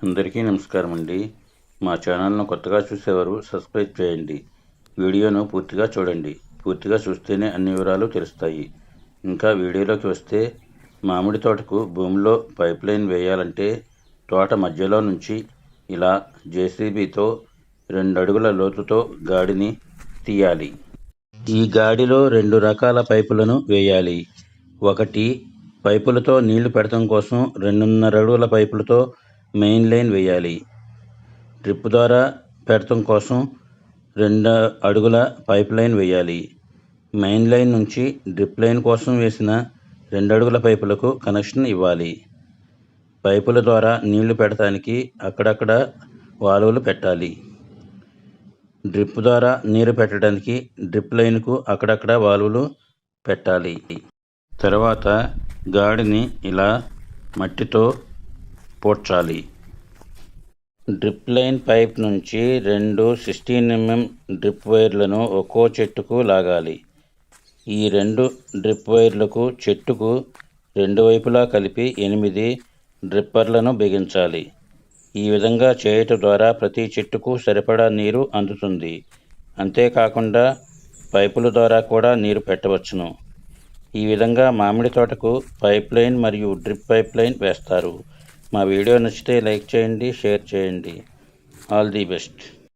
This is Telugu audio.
అందరికీ నమస్కారం అండి మా ఛానల్ను కొత్తగా చూసేవారు సబ్స్క్రైబ్ చేయండి. వీడియోను పూర్తిగా చూడండి. పూర్తిగా చూస్తేనే అన్ని వివరాలు తెలుస్తాయి. ఇంకా వీడియోలోకి వస్తే మామిడి తోటకు భూమిలో పైప్ లైన్ వేయాలంటే తోట మధ్యలో నుంచి ఇలా జేసీబీతో రెండు అడుగుల లోతుతో గాడిని తీయాలి. ఈ గాడిలో రెండు రకాల పైపులను వేయాలి. ఒకటి పైపులతో నీళ్ళు పెడతం కోసం రెండున్నర అడుగుల పైపులతో మెయిన్ లైన్ వేయాలి. డ్రిప్ ద్వారా పెడతం కోసం రెండు అడుగుల పైప్ లైన్ వేయాలి. మెయిన్ లైన్ నుంచి డ్రిప్ లైన్ కోసం వేసిన రెండు అడుగుల పైపులకు కనెక్షన్ ఇవ్వాలి. పైపుల ద్వారా నీళ్ళు పెడటానికి అక్కడక్కడ వాల్వులు పెట్టాలి. డ్రిప్ ద్వారా నీరు పెట్టడానికి డ్రిప్ లైన్కు అక్కడక్కడ వాల్వులు పెట్టాలి. తర్వాత గాడిని ఇలా మట్టితో పోడ్చాలి డ్రిప్ లైన్ పైప్ నుంచి రెండు సిక్స్టీన్ ఎంఎం డ్రిప్ వైర్లను ఒక్కో చెట్టుకు లాగాలి. ఈ రెండు డ్రిప్ వైర్లకు చెట్టుకు రెండు వైపులా కలిపి ఎనిమిది డ్రిప్పర్లను బిగించాలి. ఈ విధంగా చేయటం ద్వారా ప్రతి చెట్టుకు సరిపడా నీరు అందుతుంది. అంతేకాకుండా పైపుల ద్వారా కూడా నీరు పెట్టవచ్చును. ఈ విధంగా మామిడి తోటకు పైప్ లైన్ మరియు డ్రిప్ పైప్ లైన్ వేస్తారు. మా వీడియో నచ్చితే లైక్ చేయండి షేర్ చేయండి. All the best